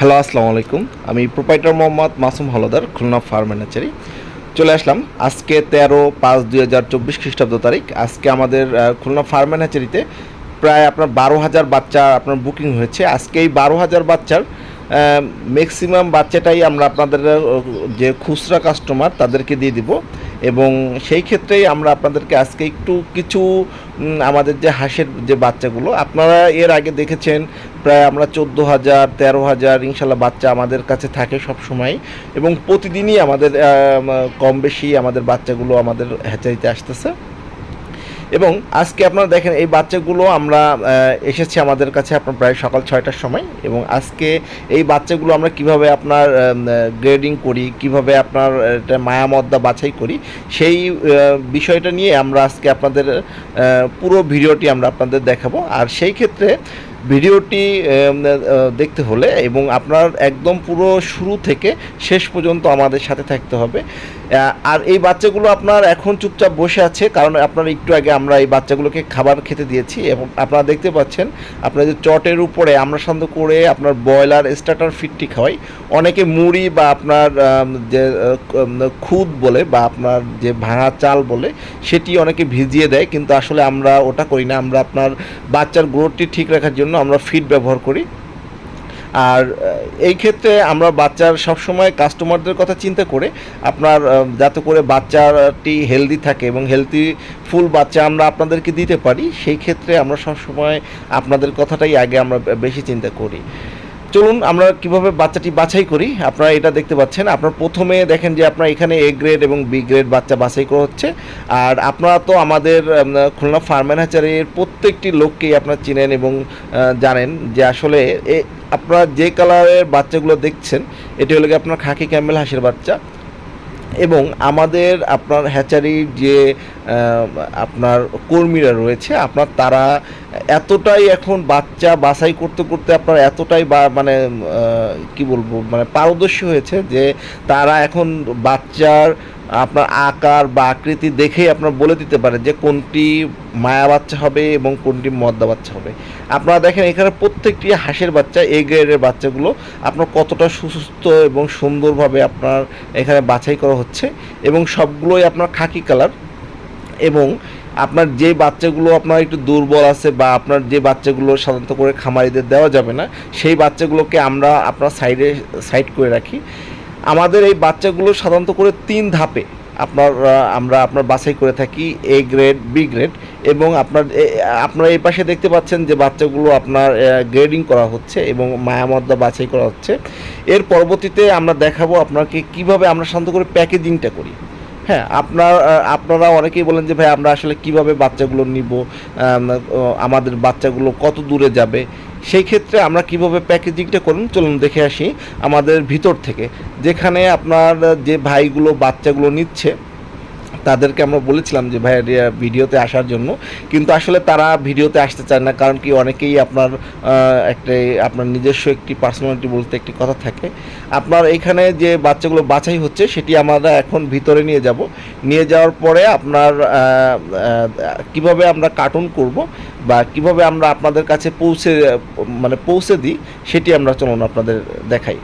Hello, আসসালামু আলাইকুম। আমি প্রোপাইটার মোহাম্মদ মাসুম হলদার, খুলনা ফার্ম ম্যানেজারি। চলে আসলাম আজকে তেরো পাঁচ দুই হাজার চব্বিশ খ্রিস্টাব্দ তারিখ। আজকে আমাদের খুলনা ফার্ম ম্যানেজারিতে প্রায় আপনার বারো হাজার বাচ্চা আপনার বুকিং হয়েছে। আজকে এই বারো হাজার বাচ্চার ম্যাক্সিমাম বাচ্চাটাই আমরা আপনাদের যে খুচরা কাস্টমার তাদেরকে দিয়ে দিব। এবং সেই ক্ষেত্রেই আমরা আপনাদেরকে আজকে একটু কিছু আমাদের যে হাঁসের যে বাচ্চাগুলো, আপনারা এর আগে দেখেছেন, প্রায় আমরা চোদ্দ হাজার, তেরো হাজার ইনশাল্লাহ বাচ্চা আমাদের কাছে থাকে সব সময় এবং প্রতিদিনই আমাদের কম বেশি আমাদের বাচ্চাগুলো আমাদের হ্যাচারিতে আসতেছে। এবং আজকে আপনারা দেখেন এই বাচ্চাগুলো আমরা এসেছি আমাদের কাছে আপনার প্রায় সকাল ছয়টার সময় এবং আজকে এই বাচ্চাগুলো আমরা কীভাবে আপনার গ্রেডিং করি, কীভাবে আপনার এটা মায়ামদ্দা বাছাই করি, সেই বিষয়টা নিয়ে আমরা আজকে আপনাদের পুরো ভিডিওটি আমরা আপনাদের দেখাবো। আর সেই ক্ষেত্রে ভিডিওটি দেখতে হলে এবং আপনার একদম পুরো শুরু থেকে শেষ পর্যন্ত আমাদের সাথে থাকতে হবে। আর এই বাচ্চাগুলো আপনার এখন চুপচাপ বসে আছে, কারণ আপনার একটু আগে আমরা এই বাচ্চাগুলোকে খাবার খেতে দিয়েছি এবং আপনারা দেখতে পাচ্ছেন, আপনার যে চটের উপরে আমরা সাধারণত করে আপনার ব্রয়লার স্টার্টার ফিটটি খাওয়াই। অনেকে মুড়ি বা আপনার যে খুদ বলে বা আপনার যে ভাঙা চাল বলে, সেটি অনেকে ভিজিয়ে দেয়, কিন্তু আসলে আমরা ওটা করি না। আমরা আপনার বাচ্চার গ্রোথটি ঠিক রাখার জন্য আমরা ফিড ব্যবহার করি। আর এই ক্ষেত্রে আমরা বাচ্চার সবসময় কাস্টমারদের কথা চিন্তা করে আপনার যাতে করে বাচ্চাটি হেলদি থাকে এবং হেলদি ফুল বাচ্চা আমরা আপনাদেরকে দিতে পারি, সেই ক্ষেত্রে আমরা সবসময় আপনাদের কথাটাই আগে আমরা বেশি চিন্তা করি। চলুন, আমরা কীভাবে বাচ্চাটি বাছাই করি? আপনারা এটা দেখতে পাচ্ছেন। আপনার প্রথমে দেখেন যে আপনার এখানে এ গ্রেড এবং বি গ্রেড বাচ্চা বাছাই করা হচ্ছে। আর আপনারা তো আমাদের খুলনা ফার্মেন হ্যাচারির প্রত্যেকটি লোককেই আপনারা চিনেন এবং জানেন যে আসলে আপনারা যে কালারের বাচ্চাগুলো দেখছেন, এটি হলো আপনার খাকি ক্যামেল হাঁসের বাচ্চা। এবং আমাদের আপনার হ্যাচারির যে আপনার কর্মীরা রয়েছে, আপনার তারা এতটাই এখন বাচ্চা বাছাই করতে করতে আপনার এতটাই বা মানে কি বলব মানে পারদর্শী হয়েছে যে তারা এখন বাচ্চার আপনার আকার বা আকৃতি দেখেই আপনার বলে দিতে পারে যে কোনটি মায়া বাচ্চা হবে এবং কোনটি মদ্দা বাচ্চা হবে। আপনারা দেখেন এখানে প্রত্যেকটি হাঁসের বাচ্চা এ গ্রেডের বাচ্চাগুলো আপনার কতটা সুস্থ এবং সুন্দরভাবে আপনার এখানে বাছাই করা হচ্ছে এবং সবগুলোই আপনার খাকি কালার এবং আপনার যে বাচ্চাগুলো আপনার একটু দুর্বল আছে বা আপনার যে বাচ্চাগুলো সাধারণত করে খামারিদের দেওয়া যাবে না, সেই বাচ্চাগুলোকে আমরা আপনার সাইডে সাইড করে রাখি। আমাদের এই বাচ্চাগুলো সাধারণত করে তিন ধাপে আপনার আমরা আপনার বাছাই করে থাকি এ গ্রেড বি গ্রেড এবং আপনার আপনারা এই পাশে দেখতে পাচ্ছেন যে বাচ্চাগুলো আপনার গ্রেডিং করা হচ্ছে এবং মায়ামদ্দা বাছাই করা হচ্ছে। এর পরবর্তীতে আমরা দেখাবো আপনাকে কীভাবে আমরা শান্ত করে প্যাকেজিংটা করি। হ্যাঁ আপনার আপনারা অনেকেই বলেন যে, ভাই, আমরা আসলে কীভাবে বাচ্চাগুলো নিব? আমাদের বাচ্চাগুলো কত দূরে যাবে? সেই ক্ষেত্রে আমরা কীভাবে প্যাকেজিংটা করুন? চলুন দেখে আসি আমাদের ভিতর থেকে। যেখানে আপনার যে ভাইগুলো বাচ্চাগুলো নিচ্ছে তাদেরকে আমরা বলেছিলাম যে ভাই ভিডিওতে আসার জন্য। কিন্তু আসলে তারা ভিডিওতে আসতে চায় না, কারণ কি অনেকেই আপনার একটা, আপনার নিজস্ব একটি পার্সোনালিটি বলতে একটি কথা থাকে। আপনার এখানে যে বাচ্চাগুলো বাছাই হচ্ছে, সেটি আমরা এখন ভিতরে নিয়ে যাব। নিয়ে যাওয়ার পরে আপনার কীভাবে আমরা কার্টুন করব বা কীভাবে আমরা আপনাদের কাছে পৌঁছে মানে পৌঁছে দিই, সেটি আমরা চলুন আপনাদের দেখাই।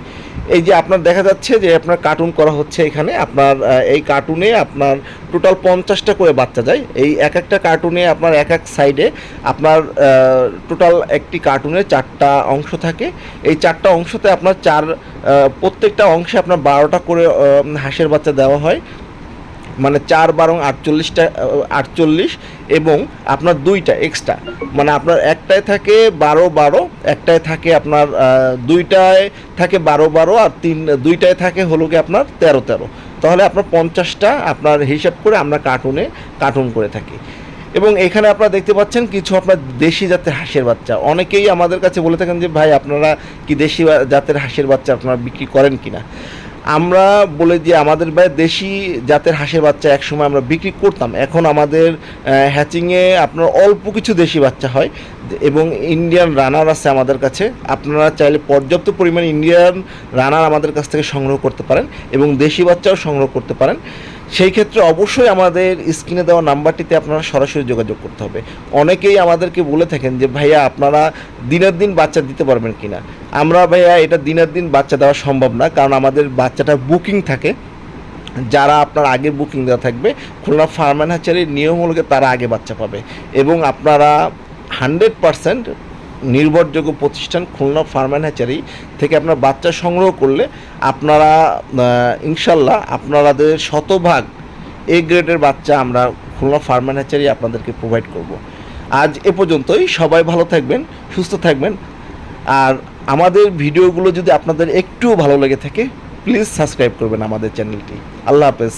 এই যে আপনার দেখা যাচ্ছে যে আপনার কার্টুন করা হচ্ছে এখানে, আপনার এই কার্টুনে আপনার টোটাল পঞ্চাশটা করে বাচ্চা যায়। এই এক একটা কার্টুনে আপনার এক এক সাইডে আপনার টোটাল একটি কার্টুনে চারটা অংশ থাকে। এই চারটা অংশতে আপনার চার প্রত্যেকটা অংশে আপনার বারোটা করে হাঁসের বাচ্চা দেওয়া হয়। মানে চার বারং আটচল্লিশটা আটচল্লিশ এবং আপনার দুইটা এক্সট্রা মানে আপনার একটাই থাকে বারো বারো একটায় থাকে আপনার দুইটায় থাকে বারো বারো আর তিন, দুইটায় থাকে হলো কি আপনার তেরো তেরো। তাহলে আপনার পঞ্চাশটা আপনার হিসাব করে আমরা কার্টুনে, কার্টুন করে থাকি। এবং এখানে আপনারা দেখতে পাচ্ছেন কিছু আপনার দেশি জাতের হাঁসের বাচ্চা। অনেকেই আমাদের কাছে বলে থাকেন যে, ভাই, আপনারা কি দেশি জাতের হাঁসের বাচ্চা আপনারা বিক্রি করেন কিনা? আমরা বলে যে আমাদের ভাই দেশি জাতের হাঁসের বাচ্চা একসময় আমরা বিক্রি করতাম। এখন আমাদের হ্যাচিংয়ে আপনার অল্প কিছু দেশি বাচ্চা হয় এবং ইন্ডিয়ান রানার আছে আমাদের কাছে। আপনারা চাইলে পর্যাপ্ত পরিমাণে ইন্ডিয়ান রানার আমাদের কাছ থেকে সংগ্রহ করতে পারেন এবং দেশি বাচ্চাও সংগ্রহ করতে পারেন। সেই ক্ষেত্রে অবশ্যই আমাদের স্ক্রিনে দেওয়া নাম্বারটিতে আপনারা সরাসরি যোগাযোগ করতে হবে। অনেকেই আমাদেরকে বলে থাকেন যে, ভাইয়া, আপনারা দিনের দিন বাচ্চা দিতে পারবেন কিনা? আমরা, ভাইয়া, এটা দিনের দিন বাচ্চা দেওয়া সম্ভব না, কারণ আমাদের বাচ্চাটা বুকিং থাকে। যারা আপনার আগে বুকিং দেওয়া থাকবে, খুলনা ফার্মান হ্যাচারির নিয়ম হলো গিয়ে তারা আগে বাচ্চা পাবে এবং আপনারা হান্ড্রেড পারসেন্ট নির্ভরযোগ্য প্রতিষ্ঠান খুলনা ফার্মান হ্যাচারি থেকে আপনার বাচ্চা সংগ্রহ করলে আপনারা ইনশাল্লাহ আপনাদের শতভাগ এ গ্রেডের বাচ্চা আমরা খুলনা ফার্মান হ্যাচারি আপনাদেরকে প্রোভাইড করব। আজ এ পর্যন্তই, সবাই ভালো থাকবেন, সুস্থ থাকবেন। আর আমাদের ভিডিওগুলো যদি আপনাদের একটুও ভালো লেগে থাকে প্লিজ সাবস্ক্রাইব করবেন আমাদের চ্যানেলটি আল্লাহ হাফেজ।